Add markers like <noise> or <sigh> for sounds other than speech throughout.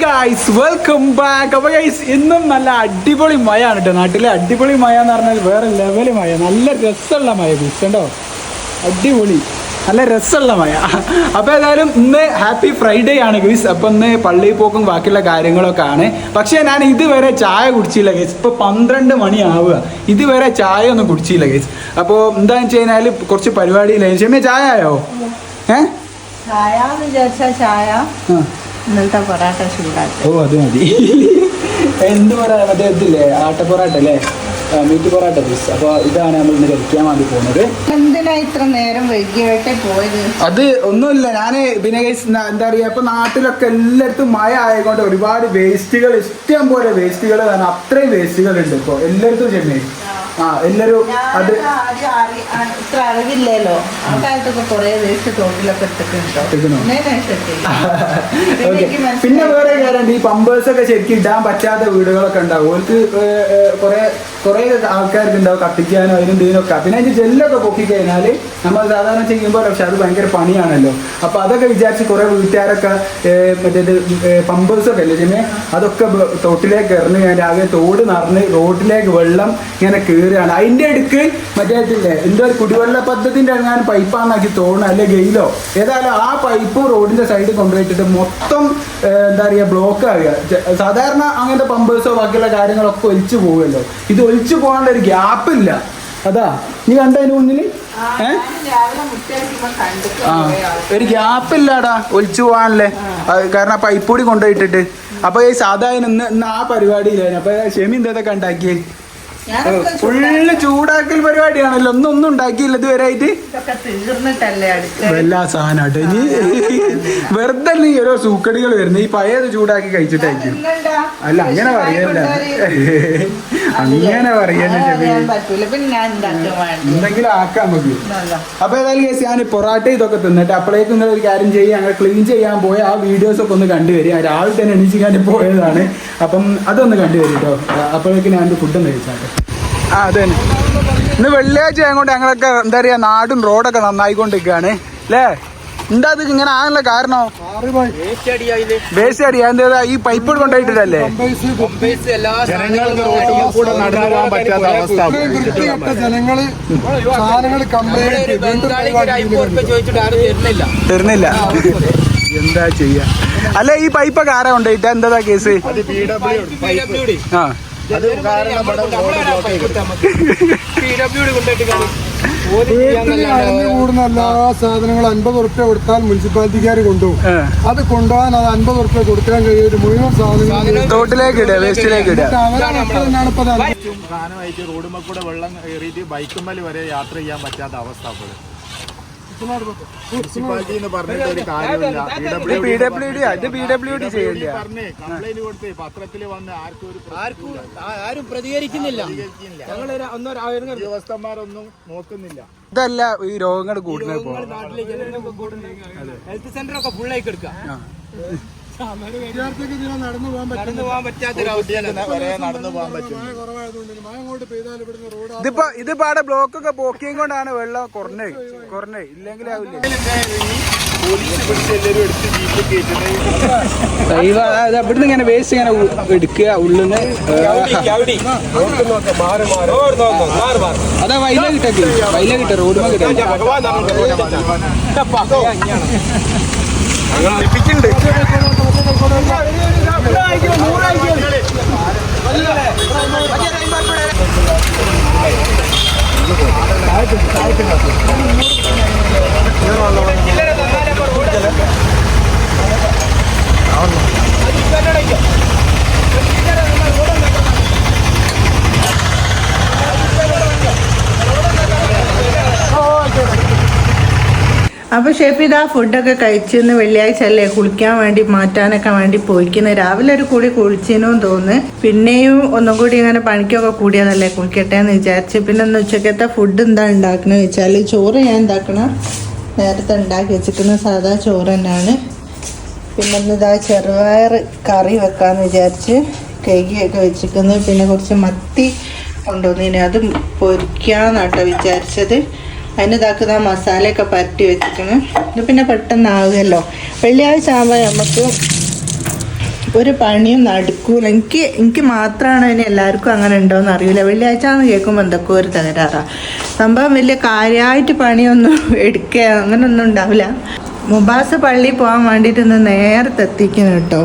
Guys welcome back അപ്പൊ guys ഇന്നും നല്ല അടിപൊളി മഴ ആണ് കേട്ടോ. നാട്ടിലെ അടിപൊളി മഴ എന്ന് പറഞ്ഞാൽ വേറെ ലെവൽ മഴ നല്ല രസമുള്ള മഴ ഗൈസ് കണ്ടോ? അടിപൊളി. നല്ല രസമുള്ള മഴ അപ്പോൾ ഏതായാലും ഇന്ന് ഹാപ്പി ഫ്രൈഡേ ആണ് ഗൈസ് അപ്പോൾ ഇന്ന് പള്ളിയിൽ പോക്കും ബാക്കിയുള്ള കാര്യങ്ങളൊക്കെ ആണ്. പക്ഷേ ഞാൻ ഇതുവരെ ചായ കുടിച്ചില്ല ഗൈസ് ഇപ്പോൾ പന്ത്രണ്ട് മണി ആവുക ഇതുവരെ ചായ ഒന്നും കുടിച്ചില്ല ഗൈസ് അപ്പോൾ എന്താണെന്ന് വെച്ച് കഴിഞ്ഞാൽ കുറച്ച് പരിപാടിയില്ല ക്ഷമ ചായ ആയോ? ഏ? ചായ ഇന്നലത്തെ പൊറാട്ട ചൂടാക്കി. ഓ അത് മതി. എന്ത് പറയാ മറ്റേ ഇതില്ലേ ആട്ട പൊറാട്ട അല്ലേ? മീറ്റ് പൊറാട്ട പീസ് അപ്പോൾ ഇതാണ് നമ്മൾ ഇന്ന് കഴിക്കാൻ വേണ്ടി പോകുന്നത്. എന്തിനാ ഇത്ര നേരം വൈകിയായിട്ടേ പോയത്? അത് ഒന്നുമില്ല. ഞാൻ പിന്നെ എന്താ പറയുക ഇപ്പൊ നാട്ടിലൊക്കെ എല്ലായിടത്തും മഴ ആയതുകൊണ്ട് ഒരുപാട് വേസ്റ്റുകൾ ഇഷ്ടം പോലെ വേസ്റ്റുകൾ അത്രയും വേസ്റ്റുകൾ ഉണ്ട് ഇപ്പോൾ എല്ലായിടത്തും ചെന്നൈ ആ എല്ലാരും അത് ഇത്ര അറിവില്ലല്ലോ. ആ കാലത്തൊക്കെ കുറെ വേസ്റ്റ് തോട്ടിലൊക്കെ. <laughs> പിന്നെ വേറെ കാര്യം ഈ പമ്പേഴ്സ് ഒക്കെ ശരിക്കും ഇടാൻ പറ്റാത്ത വീടുകളൊക്കെ ഉണ്ടാവും. ഓർക്ക് കുറെ കുറെ ആൾക്കാർക്ക് ഉണ്ടാവും കത്തിക്കാനോ അതിനും ഇതിനൊക്കെ പിന്നെ അതിന്റെ ജെല്ലൊക്കെ പൊക്കി കഴിഞ്ഞാൽ നമ്മൾ സാധാരണ ചെയ്യുമ്പോൾ പക്ഷെ അത് ഭയങ്കര പണിയാണല്ലോ. അപ്പൊ അതൊക്കെ വിചാരിച്ച് കുറെ വീട്ടുകാരൊക്കെ മറ്റേ മറ്റേത് പമ്പേഴ്സ് ഒക്കെ അല്ലേ ചെമ്മേ അതൊക്കെ തോട്ടിലേക്ക് ഇറങ്ങി ഞാൻ ആകെ തോട് നിറഞ്ഞ് റോഡിലേക്ക് വെള്ളം ഇങ്ങനെ കയറുകയാണ് അതിന്റെ അടുക്ക് മറ്റേ ഇതില്ലേ എന്തോ ഒരു കുടിവെള്ള പദ്ധതിന്റെ ഇറങ്ങാൻ പൈപ്പാന്നാക്കി തോന്നുന്നു അല്ലെ ഗെയിലോ? ഏതായാലും ആ പൈപ്പ് റോഡിന്റെ സൈഡിൽ കൊണ്ടുപോയിട്ടിട്ട് മൊത്തം എന്താ പറയുക ബ്ലോക്ക് ആകുക സാധാരണ അങ്ങനത്തെ പമ്പേഴ്സോ ബാക്കിയുള്ള കാര്യങ്ങളൊക്കെ ഒലിച്ചു പോകുമല്ലോ ഇത് ഒലിച്ചു പോകാനുള്ള ഒരു ഗ്യാപ്പ് ഇല്ല. അതാ നീ കണ്ടതിന് മുന്നിൽ ആ. ഒരു ഗ്യാപ്പ് ഇല്ലാടാ ഒലിച്ചു പോകാനല്ലേ? കാരണം ആ പൈപ്പ് കൂടി കൊണ്ടുപോയിട്ടിട്ട്. അപ്പൊ ഈ സാധാരണ ഇന്ന് ഇന്ന് ആ പരിപാടിയിലായിരുന്നു അപ്പൊ ഷെമി എന്തൊക്കെ ഉണ്ടാക്കിയേ? ഫുള്ള് ചൂടാക്കൽ പരിപാടിയാണല്ലോ. ഒന്നും ഒന്നും ഉണ്ടാക്കിയില്ല ഇതുവരെ ആയിട്ട് ഇതൊക്കെ തീർന്നിട്ടല്ലേ അടുക്കള എല്ലാ സാധനമായിട്ട് ഇനി വെറുതെ ഈ ഓരോ സൂക്കടികൾ വരുന്നത് ഈ പഴയത് ചൂടാക്കി കഴിച്ചിട്ടായിരിക്കും. അല്ല അങ്ങനെ പറയല്ല <laughs> അങ്ങനെ എന്തെങ്കിലും ആക്കാം നമുക്ക്. അപ്പൊ ഏതായാലും കേസ് ഞാൻ പൊറാട്ട ഇതൊക്കെ തിന്നിട്ട് അപ്പോഴേക്കും നിങ്ങൾ ഒരു കാര്യം ചെയ്യുക അങ്ങനെ ക്ലീൻ ചെയ്യാൻ പോയ ആ വീഡിയോസ് ഒക്കെ ഒന്ന് കണ്ടുവരും ഞാൻ രാവിലെ തന്നെ എണീച്ച് കണ്ട് പോയതാണ്. അപ്പം അതൊന്ന് കണ്ടുവരും കേട്ടോ അപ്പോഴേക്കും ഞാൻ ഫുഡ് ഒന്ന് കഴിച്ചാട്ടെ. ആ അതെ ഇന്ന് വെള്ളിയാഴ്ച ആയതുകൊണ്ട് ഞങ്ങളൊക്കെ എന്താ പറയാ നാടും റോഡൊക്കെ നന്നായിക്കൊണ്ടിരിക്കുകയാണ്. അല്ലേ എന്താ അത് ഇങ്ങനെ ആണല്ലോ കാരണം? വേസ്റ്റ് അടിയാ എന്താ ഈ പൈപ്പ് കൊണ്ടായിട്ടില്ലല്ലേ. തരുന്നില്ല. എന്താ ചെയ്യാ? അല്ല ഈ പൈപ്പൊക്കെ ആരാ കൊണ്ടായിട്ട് എന്താ കേസ്? ആ. അത് കാരണം വീട്ടിൽ അടഞ്ഞുകൂടുന്ന എല്ലാ സാധനങ്ങളും അൻപത് ഉറുപ്പ്യ കൊടുത്താൽ മുനിസിപ്പാലിറ്റിക്കാർ കൊണ്ടുപോകും അത് കൊണ്ടുപോകാൻ അത് അൻപത് ഉറുപ്പ്യ കൊടുക്കാൻ കഴിയും മുഴുവൻ സാധനങ്ങൾ തോട്ടിലേക്ക് ഇടുക വേസ്റ്റിലേക്ക് ഇപ്പൊ റോഡുമ്മ കൂടെ വെള്ളം കയറിയിട്ട് ബൈക്കുമ്മൽ വരെ യാത്ര ചെയ്യാൻ പറ്റാത്ത അവസ്ഥ അപ്പോൾ. മുനിസിപ്പാലിറ്റി എന്ന് പറഞ്ഞിട്ട് ഒരു കാര്യമില്ല. പി ഡബ്ല്യു ഡി ഇത് പി ഡബ്ല്യു ഡി ചെയ്യില്ല പറഞ്ഞേ കംപ്ലൈന്റ് കൊടുത്ത് പത്രത്തിൽ വന്ന് ആർക്കും ഒരു ആർക്കും ആരും പ്രതികരിക്കുന്നില്ല. ഉദ്യോഗസ്ഥന്മാരൊന്നും നോക്കുന്നില്ല. ഇതല്ല ഈ രോഗങ്ങൾ കൂടുതൽ ഹെൽത്ത് സെന്റർ ഒക്കെ ഫുള്ളായി കിടക്കുക വിദ്യാർത്ഥിക്ക് ഇതിനെ നടന്നു പോകാൻ പറ്റും നടന്നു പോകാൻ പറ്റാത്തൊരവസ്ഥയാണ് വരെ നടന്നു പോകാൻ പറ്റും. മഴ കുറവായതുകൊണ്ട് മഴ അങ്ങോട്ട് പെയ്താൽ ഇവിടുന്ന് റോഡ് ഇതിപ്പോ ഇതിപ്പോ അവിടെ ബ്ലോക്ക് ഒക്കെ പോക്കിയും കൊണ്ടാണ് വെള്ളം കുറഞ്ഞ കുറഞ്ഞേ. ഇല്ലെങ്കിൽ ആവില്ല. ഇവിടുന്ന് ഇങ്ങനെ വേസ്റ്റ് ഇങ്ങനെ എടുക്കുക ഉള്ളിന്ന് അതാ വൈല കിട്ടി വൈല കിട്ട റോഡ് കിട്ടാ. ਦੇਖੋ ਨਾ ਦੇਖੋ ਨਾ ਆਈ ਜੋ ਮੂਰ ਆਈ ਜੋ। അപ്പൊ ഇത് ആ ഫുഡൊക്കെ കഴിച്ചിന്ന് വെള്ളിയാഴ്ച അല്ലേ? കുളിക്കാൻ വേണ്ടി മാറ്റാനൊക്കെ വേണ്ടി പോയിക്കുന്നത് രാവിലെ ഒരു കൂടി കുളിച്ചിനും തോന്നുന്നു. പിന്നെയും ഒന്നും കൂടി ഇങ്ങനെ പണിക്കൊക്കെ കൂടിയതല്ലേ കുളിക്കട്ടെ എന്ന് വിചാരിച്ച്. പിന്നെ ഒന്ന് ഉച്ചക്കത്തെ ഫുഡ് എന്താ ഉണ്ടാക്കണമെന്ന് വെച്ചാൽ ചോറ് ഞാൻ ഉണ്ടാക്കണം നേരത്തെ ഉണ്ടാക്കി വെച്ചിരിക്കുന്ന സാധാ ചോറ് തന്നെയാണ്. പിന്നെ ഇതാ ചെറുപയർ കറി വെക്കാന്ന് വിചാരിച്ച് കഴുകിയൊക്കെ വെച്ചിരിക്കുന്നത് പിന്നെ കുറച്ച് മത്തി കൊണ്ടുവന്നിന്. അത് പൊരിക്കാന്നാട്ടോ വിചാരിച്ചത്. അതിന് ഇതാക്കുന്ന മസാലയൊക്കെ പരട്ടി വെച്ചിരിക്കണം. ഇത് പിന്നെ പെട്ടെന്നാവുമല്ലോ വെള്ളിയാഴ്ച ആകുമ്പോൾ നമുക്ക് ഒരു പണിയും നടക്കൂല. എനിക്ക് എനിക്ക് മാത്രമാണ് അതിന് എല്ലാവർക്കും അങ്ങനെ ഉണ്ടോയെന്ന് അറിയില്ല വെള്ളിയാഴ്ച എന്ന് കേൾക്കുമ്പോൾ എന്തൊക്കെ ഒരു തകരാറാ. സംഭവം വലിയ കാര്യമായിട്ട് പണിയൊന്നും <laughs> എടുക്കുക അങ്ങനൊന്നും ഉണ്ടാവില്ല. മുബാസ് പള്ളിയിൽ പോകാൻ വേണ്ടിയിട്ട് ഇന്ന് നേരത്തെ കേട്ടോ.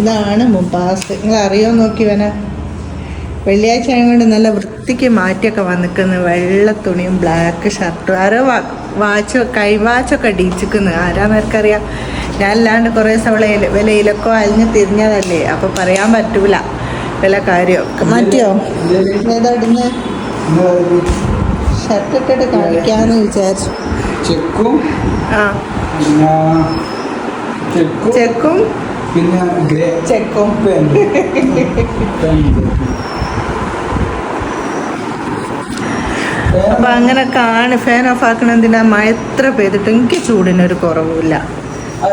ഇതാണ് മുബാസ്. നിങ്ങൾ അറിയോ നോക്കി വേന വെള്ളിയാഴ്ച ആയതുകൊണ്ട് നല്ല വൃത്തിക്ക് മാറ്റിയൊക്കെ വന്നിക്കുന്നു വെള്ള തുണിയും ബ്ലാക്ക് ഷർട്ടും ആരോ വാച്ചോ കൈവാച്ചൊക്കെ അടിച്ചിക്കുന്നു ആരാന്നേർക്കറിയാം ഞാൻ അല്ലാണ്ട് കുറേ ദിവസം ഇല- വിലയിലൊക്കെ അലിഞ്ഞ് തിരിഞ്ഞതല്ലേ. അപ്പോൾ പറയാൻ പറ്റൂല. വില കാര്യം മാറ്റിയോ? ഏതാ ഇടുന്ന്? ഷർട്ട് ഇട്ടിട്ട് കാണിക്കാന്ന് വിചാരിച്ചു. ചെക്കും. ആ. ചെക്കും. ചെക്കും. പിന്നെ ചെക്കും. അപ്പൊ അങ്ങനെ കാണി ഫാൻ ഓഫ് ആക്കണ എന്തിനാ? മഴ എത്ര പെയ്തിട്ട് എനിക്ക് ചൂടിനൊരു കുറവുമില്ല.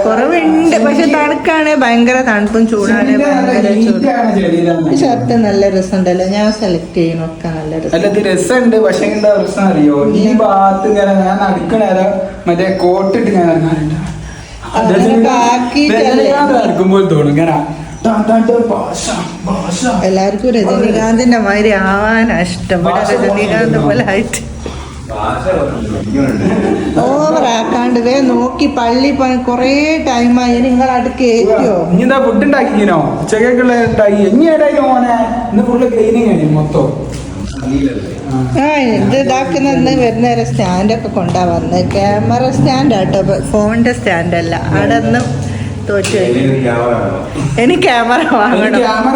കുറവുണ്ട്. പക്ഷെ തണുക്കാണ്. ഭയങ്കര തണുപ്പും ചൂടാണ്. ഭയങ്കര ചൂട്. ഷർട്ട് നല്ല രസമുണ്ടല്ലോ. ഞാൻ സെലക്ട് ചെയ്യണൊക്കെ നല്ല രസം. രസമുണ്ട്. പക്ഷെ എന്താ പ്രശ്നം അറിയോ? ഈ ഭാഗത്ത് ഞാൻ മറ്റേ കോട്ടിട്ട് ഞാൻ തോന്നും. ഇങ്ങനെ ഭാഷ, ഭാഷ. എല്ലാവർക്കും രജനീകാന്തിന്റെ മാതിരി ആവാനാ ഇഷ്ടം. ഇവിടെ രജനീകാന്ത് പോലെ ആയിട്ട് ഓവറാക്കാണ്ട് വേ നോക്കി പള്ളി പോയി കൊറേ ടൈമായി നിങ്ങൾ അടുക്ക് ഏറ്റോ ഇനി എന്താ ഫുഡ് ഉണ്ടാക്കിനോ ഉച്ചക്കുള്ള ഉണ്ടാക്കി ഇനി ഏടായി മോനെ ഇന്ന് ഫുള്ള് ക്ലീനിങ് കഴിഞ്ഞു മൊത്തം. ആ. ഇത് ഇതാക്കുന്ന വരുന്നേരം സ്റ്റാൻഡൊക്കെ കൊണ്ടാ വന്നത് ക്യാമറ സ്റ്റാൻഡാട്ടോ ഫോണിന്റെ സ്റ്റാൻഡ് അല്ല. അവിടെ നിന്ന് തോറ്റു. എനിക്ക് ക്യാമറ വാങ്ങണം. ക്യാമറ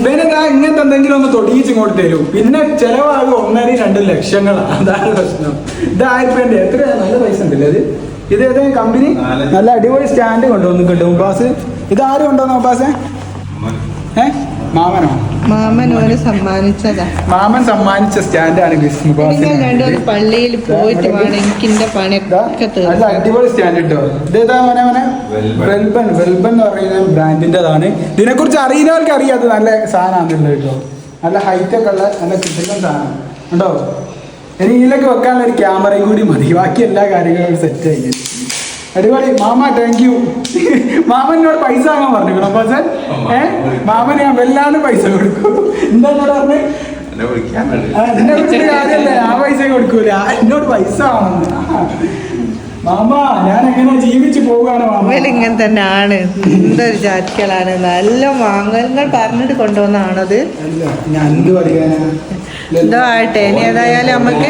ഇവനെന്താ ഇങ്ങനത്തെ എന്തെങ്കിലും ഒന്ന് തൊടിയിച്ച് ഇങ്ങോട്ട് തരും. പിന്നെ ചെലവാകും ഒന്നര രണ്ട് ലക്ഷങ്ങളാണ് അതാണ് പ്രശ്നം. ഇത് ആയിരം രൂപ എത്ര? നല്ല പൈസ ഉണ്ടല്ലേ ഇത്? ഇത് ഏതാ കമ്പനി നല്ല അടിപൊളി സ്റ്റാൻഡ് കൊണ്ടുവന്നിട്ടുണ്ട് മുബാസ് ഇത് ആര് കൊണ്ടുവന്നു മുബാസെ ഏ? മാമനോ? മാമൻ ഓന് സമ്മാനിച്ചതാ. മാമൻ സമ്മാനിച്ച സ്റ്റാൻഡാണ് നിങ്ങൾ മുബാസിന്. രണ്ടും പള്ളിയിൽ പോയിട്ട് വേണം. എനിക്ക് എന്റെ പണിയൊക്കെ നല്ല തീർക്കാം അടിപൊളി സ്റ്റാൻഡ് കിട്ടോ ഇതേതാ മോനെ മോനെ? വെൽബൻ വെൽബൻ എന്ന് പറയുന്ന ബ്രാൻഡിന്റെതാണ് ഇതിനെക്കുറിച്ച് അറിയുന്നവർക്ക് അറിയാം അത് നല്ല സാധനമാണല്ലോ കേട്ടോ. നല്ല ഹൈറ്റ് ഒക്കെ ഉള്ള നല്ല കിട്ടുന്ന സാധനം. ഉണ്ടോ ഇനി ഇതിലൊക്കെ വെക്കാനുള്ള ഒരു ക്യാമറയും കൂടി മതി. ബാക്കി എല്ലാ കാര്യങ്ങളും സെറ്റ് ആയി. അടിപൊളി മാമ താങ്ക് യു മാമനോട് പൈസ വാങ്ങാൻ പറഞ്ഞു സാർ ഏ? മാമന് ഞാൻ വല്ലാണ്ട് പൈസ കൊടുക്കും. എന്താ എന്നോട് പറഞ്ഞേ? ആ, വിളിച്ചിട്ട് പൈസ കൊടുക്കൂല. എന്നോട് പൈസ വേണം മാമ ഞാൻ എങ്ങനെ ജീവിച്ചു പോവുകയാണ് മാമ? ഇങ്ങനെ തന്നെ ആണ് എന്തൊരു ജാറ്റികളാണ് നല്ല മാങ്ങങ്ങൾ പറഞ്ഞിട്ട് കൊണ്ടുവന്നാണത് ഞാൻ എന്ത് പറയാനാ എന്തോ ആട്ടെ ഇനി ഏതായാലും നമുക്ക്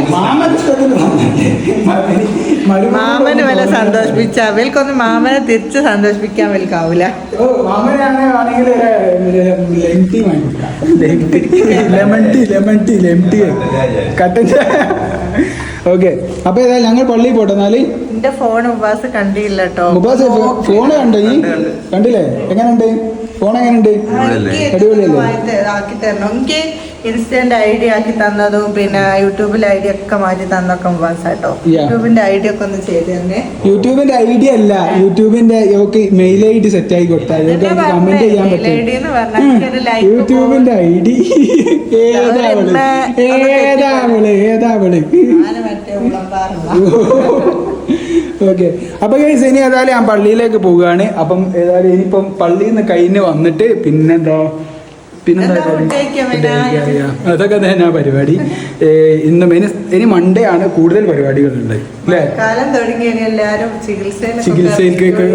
മാമന് വല്ല സന്തോഷിപ്പിച്ച അവൽക്കൊന്നും മാമനെ തിരിച്ച് സന്തോഷിപ്പിക്കാൻ വലിക്കാവൂല ഓക്കെ. അപ്പൊ ഏതായാലും ഞങ്ങൾ പള്ളിയിൽ പോട്ടെ എന്നാൽ. എന്റെ ഫോൺ ഉപവാസ് കണ്ടില്ല കേട്ടോ മുബാസ് ഫോൺ കണ്ടോ ഈ കണ്ടില്ലേ? എങ്ങനെയുണ്ട്? ഫോൺ എങ്ങനെയുണ്ട്? അടിപൊളിയല്ലേ? ആക്കി തരണം. എനിക്ക് ഇൻസ്റ്റന്റ് ഐഡിയ ആക്കി തന്നതും പിന്നെ യൂട്യൂബിൽ ഐഡിയ ഒക്കെ മാറ്റി തന്നൊക്കെ കേട്ടോ യൂട്യൂബിന്റെ ഐഡിയ ഒക്കെ ഒന്ന് ചെയ്ത് തന്നെ. യൂട്യൂബിന്റെ ഐഡിയ അല്ല. യൂട്യൂബിന്റെ മെയിൽ ഐ ഡി സെറ്റ് ആയി കൊടുത്താൽ കമന്റ് ചെയ്യാൻ പറ്റും. യൂട്യൂബിന്റെ ഐ ഡി ഏതാവൾ? ഏതാവൾ? <laughs> ഓക്കെ. അപ്പൊ ഗൈസ് ഇനി ഏതായാലും ഞാൻ പള്ളിയിലേക്ക് പോവുകയാണ്. അപ്പം ഏതായാലും ഇനിയിപ്പം പള്ളിയിൽ നിന്ന് കഴിഞ്ഞ് വന്നിട്ട് പിന്നെന്താ? പിന്നെന്താ. അതൊക്കെ തന്നെ പരിപാടി? ഇന്ന് ഇനി ഇനി മൺഡേ ആണ് കൂടുതൽ പരിപാടികളുണ്ട്. അല്ലേ? കാലം തുടങ്ങി എല്ലാരും ചികിത്സയിലൊക്കെ ചികിത്സയിലേക്കൊക്കെ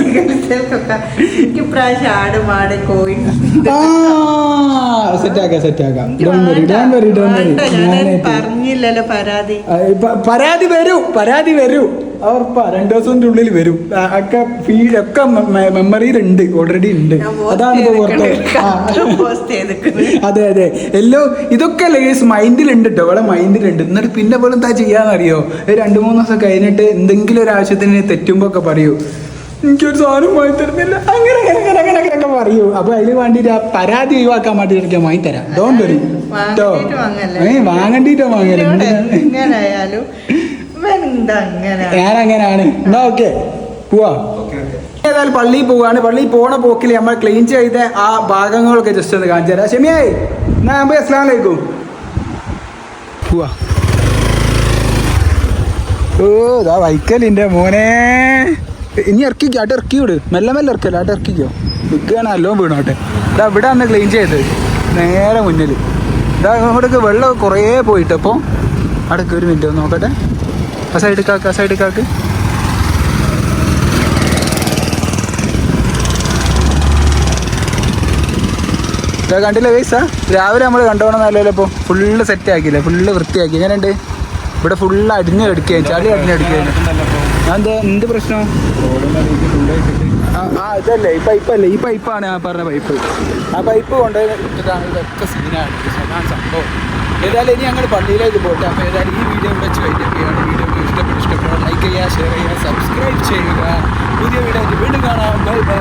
ചികിത്സയിലൊക്കെ എനിക്ക് പ്രാവശ്യം ആട് മാട് കോഴി. ആ സെറ്റാക്കാം സെറ്റാക്കാം. എനിക്ക് ഡോൺ വരി ഡോൺ വരി ഡോൺ വരി ഞാൻ പറഞ്ഞില്ലല്ലോ പരാതി. പരാതി വരൂ പരാതി വരൂ. ഉറപ്പാ. രണ്ടു ദിവസത്തിന്റെ ഉള്ളിൽ വരും. ഒക്കെ ഫീഡ് ഒക്കെ മെമ്മറിയിൽ ഉണ്ട്. ഓൾറെഡി ഉണ്ട് അതാണ് അതെ അതെ. എല്ലോ ഇതൊക്കെ ലേസ് മൈൻഡിലുണ്ട് കേട്ടോ ഇവിടെ മൈൻഡിലുണ്ട് എന്നിട്ട് പിന്നെ പോലും എന്താ ചെയ്യാന്നറിയോ? ഒരു രണ്ട് മൂന്ന് ദിവസം കഴിഞ്ഞിട്ട് എന്തെങ്കിലും ഒരു ആവശ്യത്തിന് തെറ്റുമ്പോ ഒക്കെ പറയൂ. എനിക്കൊരു സാധനം വാങ്ങി തരുന്നില്ല. അങ്ങനെ അങ്ങനെ അങ്ങനെ അങ്ങനെ അങ്ങനെയൊക്കെ പറയൂ. അപ്പൊ അതിന് വേണ്ടിട്ട് ആ പരാതി ഒഴിവാക്കാൻ വേണ്ടിട്ട് എനിക്ക് വാങ്ങി തരാം. ഡോണ്ട് വരി. കേട്ടോ? ഏ വാങ്ങണ്ടിട്ടോ വാങ്ങൽ. ഇതിനോട് ഞാൻ അങ്ങനെയാണ് എന്നാ ഓക്കെ. പോവാ. ഏതായാലും പള്ളിയിൽ പോവാണ്. പള്ളിയിൽ പോണ പോക്കിൽ നമ്മൾ ക്ലീൻ ചെയ്ത ആ ഭാഗങ്ങളൊക്കെ ജസ്റ്റ് ഒന്ന് കാണിച്ചു തരാം. ഷെമിയായി എന്നാ ഞാൻ പോയി അസ്ലാം വലൈക്കും പോവാ. ഓ ഇതാ വൈക്കലിന്റെ മോനെ. ഇനി ഇറക്കിക്കോ ആട്ട് ഇറക്കി വിട്. മെല്ലെ മെല്ലെ ഇറക്കല്ലോ ആട്ട് ഇറക്കിക്കോ. വിൽക്കുകയാണ് നല്ലോണം വീണോട്ടെ. ഇതാ ഇവിടെ അന്ന് ക്ലീൻ ചെയ്ത്. നേരെ മുന്നിൽ ഇതാ ഇവിടേക്ക് വെള്ളം കുറേ പോയിട്ട് അപ്പോൾ അടക്ക് ഒരു മിനിറ്റ് ഒന്ന് നോക്കട്ടെ. ആ സൈഡ് കാക്ക് ആ സൈഡ് കാക്ക്. കണ്ടില്ല ഗൈസാ രാവിലെ നമ്മൾ കണ്ടോണം നല്ലല്ലോ ഇപ്പോൾ ഫുള്ള് സെറ്റ് ആക്കിയില്ലേ ഫുള്ള് വൃത്തിയാക്കി. എങ്ങനെയുണ്ട്? ഇവിടെ ഫുള്ള് അടിഞ്ഞ് എടുക്കുകയും ചളി അടിഞ്ഞ് എടുക്കുകയും എന്താ പ്രശ്നം? ആ ഇതല്ലേ ഈ പൈപ്പല്ലേ ഈ പൈപ്പാണ് ആ പറഞ്ഞ പൈപ്പ് ആ പൈപ്പ് കൊണ്ടുപോയി ഇട്ടിട്ടാണ് ഇതൊക്കെ സീനാണ് സംഭവം. ഏതായാലും ഇനി ഞങ്ങൾ പള്ളിയിലേക്ക് പോട്ടെ അപ്പോൾ ഏതായാലും ഈ വീഡിയോ വെച്ച് കഴിഞ്ഞിട്ട് വീഡിയോ ലൈക്ക് ചെയ്യുക ഷെയർ ചെയ്യുക സബ്സ്ക്രൈബ് ചെയ്യുക പുതിയ വീഡിയോ വീണ്ടും കാണാം ബൈ ബൈ